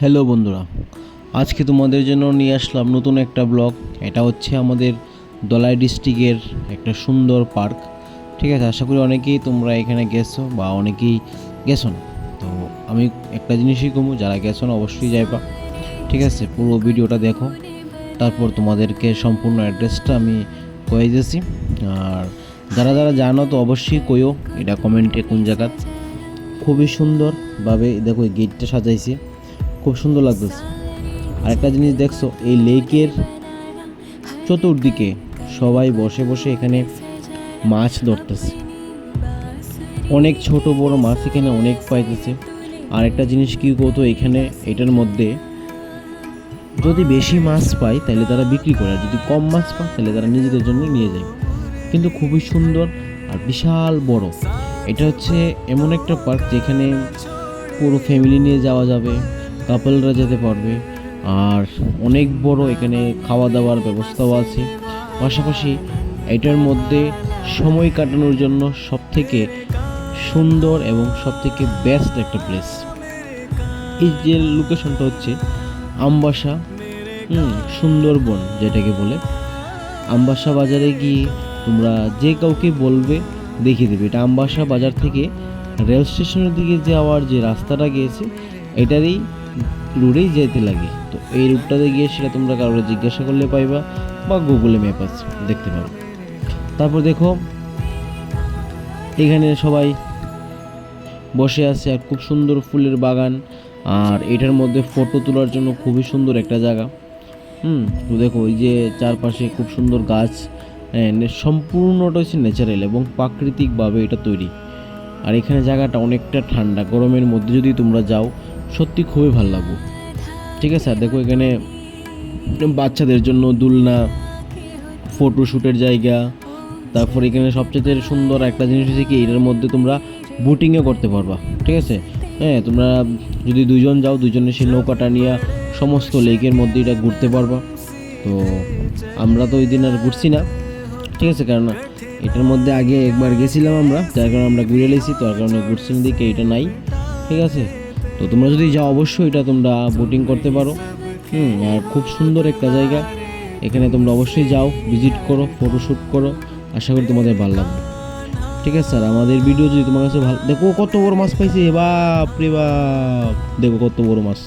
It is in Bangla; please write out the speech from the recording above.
হ্যালো বন্ধুরা, আজকে তোমাদের জন্য নিয়ে আসলাম নতুন একটা ব্লগ। এটা হচ্ছে আমাদের দলাই ডিস্ট্রিক্টের একটা সুন্দর পার্ক। ঠিক আছে, আশা করি অনেকেই তোমরা এখানে গেছো বা অনেকেই গেছো না। তো আমি একটা জিনিসই কমু, যারা গেছো না অবশ্যই যাইবা। ঠিক আছে, পুরো ভিডিওটা দেখো। তারপর তোমাদেরকে সম্পূর্ণ অ্যাড্রেসটা আমি কয়ে দিয়েছি। আর যারা যারা জানো তো অবশ্যই কইও, এটা কমেন্টে কোন জায়গা খুবই সুন্দরভাবে দেখো এই গেটটা সাজাইছে। খুব সুন্দর লাগতেছে। আর একটা জিনিস দেখছ, এই লেকের চতুর্দিকে সবাই বসে বসে এখানে মাছ ধরতেছে। অনেক ছোট বড় মাছ এখানে অনেক পাইতেছে। আর একটা জিনিস কি করতো এখানে এটার মধ্যে যদি বেশি মাছ পায়, তাহলে তারা বিক্রি করে, আর যদি কম মাছ পায়, তাহলে তারা নিজেদের জন্য নিয়ে যায়। কিন্তু খুবই সুন্দর আর বিশাল বড়। এটা হচ্ছে এমন একটা পার্ক যেখানে পুরো ফ্যামিলি নিয়ে যাওয়া যাবে। কাপলরা যেতে পারবে। আর অনেক বড় এখানে খাওয়া দাওয়ার ব্যবস্থাও আছে। পাশাপাশি এটার মধ্যে সময় কাটানোর জন্য সবথেকে সুন্দর এবং সবথেকে বেস্ট একটা প্লেস এই যে লোকেশনটা হচ্ছে আমবাসা সুন্দরবন যেটাকে বলে। আমবাসা বাজারে গিয়ে তোমরা যে কাউকে বলবে দেখিয়ে দেবে। এটা আমবাসা বাজার থেকে রেল স্টেশনের দিকে যাওয়ার যে রাস্তাটা গিয়েছে, এটারই রুটেই যেতে লাগে। তো এই রুটটাতে গিয়ে সেটা তোমরা কারোর জিজ্ঞাসা করলে পাইবা বা গুগলে ম্যাপ আছে দেখতে পারো। তারপর দেখো এখানে সবাই বসে আছে আর খুব সুন্দর ফুলের বাগান। আর এটার মধ্যে ফটো তোলার জন্য খুবই সুন্দর একটা জায়গা। হুম তো দেখো ওই যে চারপাশে খুব সুন্দর গাছ হ্যাঁ, সম্পূর্ণটা হচ্ছে ন্যাচারাল এবং প্রাকৃতিকভাবে এটা তৈরি। আর এখানে জায়গাটা অনেকটা ঠান্ডা। গরমের মধ্যে যদি তোমরা যাও সত্যি খুবই ভালো লাগবে। ঠিক আছে, আর দেখো এখানে বাচ্চাদের জন্য দুলনা ফটোশ্যুটের জায়গা, তারপর এখানে সবচেয়ে সুন্দর একটা জিনিস হচ্ছে কি, এটার মধ্যে তোমরা বোটিংও করতে পারবা। ঠিক আছে? হ্যাঁ তোমরা যদি দুজন যাও, দুইজনে সেই নৌকাটা নিয়ে সমস্ত লেকের মধ্যে এটা ঘুরতে পারবা। তো আমরা তো ওই দিন আর ঘুরছি না। ঠিক আছে, কারণ এটার মধ্যে আগে একবার গেছিলাম আমরা, যার কারণে আমরা ঘুরে লেছি তার কারণে ঘুরছি দিকে এটা নাই। ঠিক আছে? তো তোমরা যদি যাও, অবশ্যই এটা তোমরা বোটিং করতে পারো। হুম, আর খুব সুন্দর একটা জায়গা। এখানে তোমরা অবশ্যই যাও ভিজিট করো ফটোশ্যুট করো। আশা করি তোমাদের ভালো লাগবে। ঠিক আছে, স্যার, আমাদের ভিডিও যদি তোমার কাছে ভালো দেখো কত বড় মাছ পাইছি। বাপ রে বাপ! দেখো কত বড় মাছ।